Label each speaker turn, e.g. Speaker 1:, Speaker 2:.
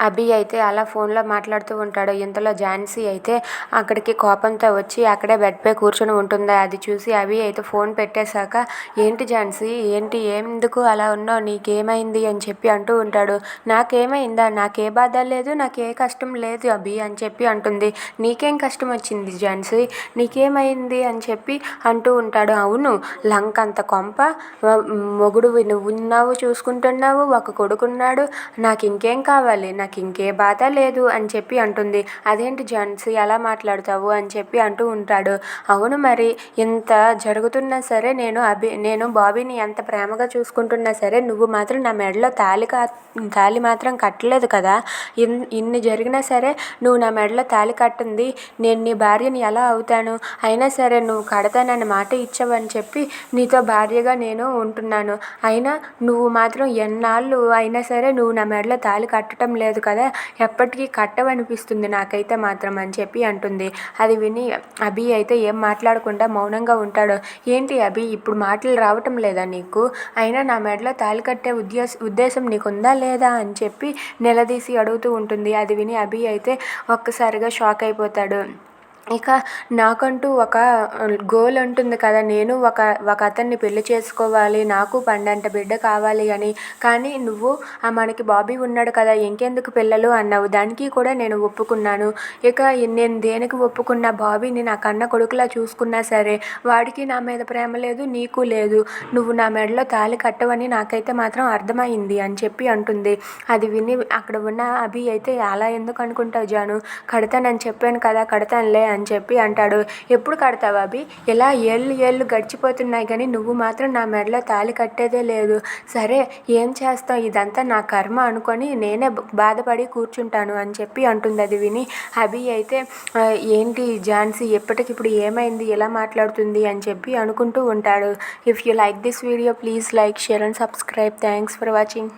Speaker 1: అభి అయితే అలా ఫోన్లో మాట్లాడుతూ ఉంటాడు. ఇంతలో ఝాన్సీ అయితే అక్కడికి కోపంతో వచ్చి అక్కడే బెడ్పై కూర్చొని ఉంటుంది. అది చూసి అభి అయితే ఫోన్ పెట్టేశాక ఏంటి ఝాన్సీ? ఏంటి? ఎందుకు అలా ఉన్నావు? నీకేమైంది? అని చెప్పి అంటూ ఉంటాడు. నాకేమైందా? నాకే బాధ లేదు నాకే కష్టం లేదు అభి అని చెప్పి అంటుంది. నీకేం కష్టం వచ్చింది ఝాన్సీ? నీకేమైంది? అని చెప్పి అంటూ ఉంటాడు. అవును లంకంత కొంప మొగుడు నువ్వు ఉన్నావు చూసుకుంటున్నావు ఒక కొడుకున్నాడు నాకు ఇంకేం కావాలి? నాకు ఇంకే బాధ లేదు అని చెప్పి అంటుంది. అదేంటి ఝాన్సీ అలా మాట్లాడతావు? అని చెప్పి అంటూ ఉంటాడు. అవును మరి ఇంత జరుగుతున్నా సరే నేను అభి నేను బాబీని ఎంత ప్రేమగా చూసుకుంటున్నా సరే నువ్వు మాత్రం నా మెడలో తాళి కా తాళి మాత్రం కట్టలేదు కదా. ఇన్ ఇన్ని జరిగినా సరే నువ్వు నా మెడలో తాళి కట్టింది నేను నీ భార్యని ఎలా అవుతాను? అయినా సరే నువ్వు కడతానని మాట ఇచ్చావని చెప్పి నీతో భార్యగా నేను ఉంటున్నాను. అయినా నువ్వు మాత్రం ఎన్నాళ్ళు అయినా సరే నువ్వు నా మెడలో తాళి కట్టడం లేదు కదా? ఎప్పటికీ కట్టవనిపిస్తుంది నాకైతే మాత్రం అని చెప్పి అంటుంది. అది విని అభి అయితే ఏం మాట్లాడకుండా మౌనంగా ఉంటాడు. ఏంటి అభి? ఇప్పుడు మాటలు రావటం లేదా నీకు? అయినా నా మెడలో తాళి కట్టే ఉద్దేశ ఉద్దేశం నీకుందా లేదా అని చెప్పి నిలదీసి అడుగుతూ ఉంటుంది. అది విని అభి అయితే ఒక్కసారిగా షాక్ అయిపోతాడు. ఇక నాకంటూ ఒక గోల్ ఉంటుంది కదా. నేను ఒక ఒక అతన్ని పెళ్ళి చేసుకోవాలి. నాకు పండంట బిడ్డ కావాలి అని. కానీ నువ్వు మనకి బాబీ ఉన్నాడు కదా ఇంకెందుకు పిల్లలు అన్నావు? దానికి కూడా నేను ఒప్పుకున్నాను. ఇక నేను దేనికి ఒప్పుకున్న? బాబీని నా కన్న కొడుకులా చూసుకున్నా సరే. వాడికి నా మీద ప్రేమ లేదు నీకు లేదు. నువ్వు నా మెడలో తాళి కట్టవని నాకైతే మాత్రం అర్థమైంది అని చెప్పి అంటుంది. అది విని అక్కడ ఉన్న అభి అయితే అలా ఎందుకు అనుకుంటావు జాను? కడతానని చెప్పాను కదా కడతానులే అని అని చెప్పి అంటాడు. ఎప్పుడు కడతావు అభి? ఇలా ఏళ్ళు ఏళ్ళు గడిచిపోతున్నాయి కానీ నువ్వు మాత్రం నా మెడలో తాళి కట్టేదే లేదు. సరే ఏం చేస్తావు? ఇదంతా నా కర్మ అనుకొని నేనే బాధపడి కూర్చుంటాను అని చెప్పి అంటుంది అది విని అభి అయితే ఏంటి ఝాన్సీ ఎప్పటికిప్పుడు ఏమైంది? ఎలా మాట్లాడుతుంది? అని చెప్పి అనుకుంటూ ఉంటాడు. If you like this video please like share and subscribe. Thanks for watching.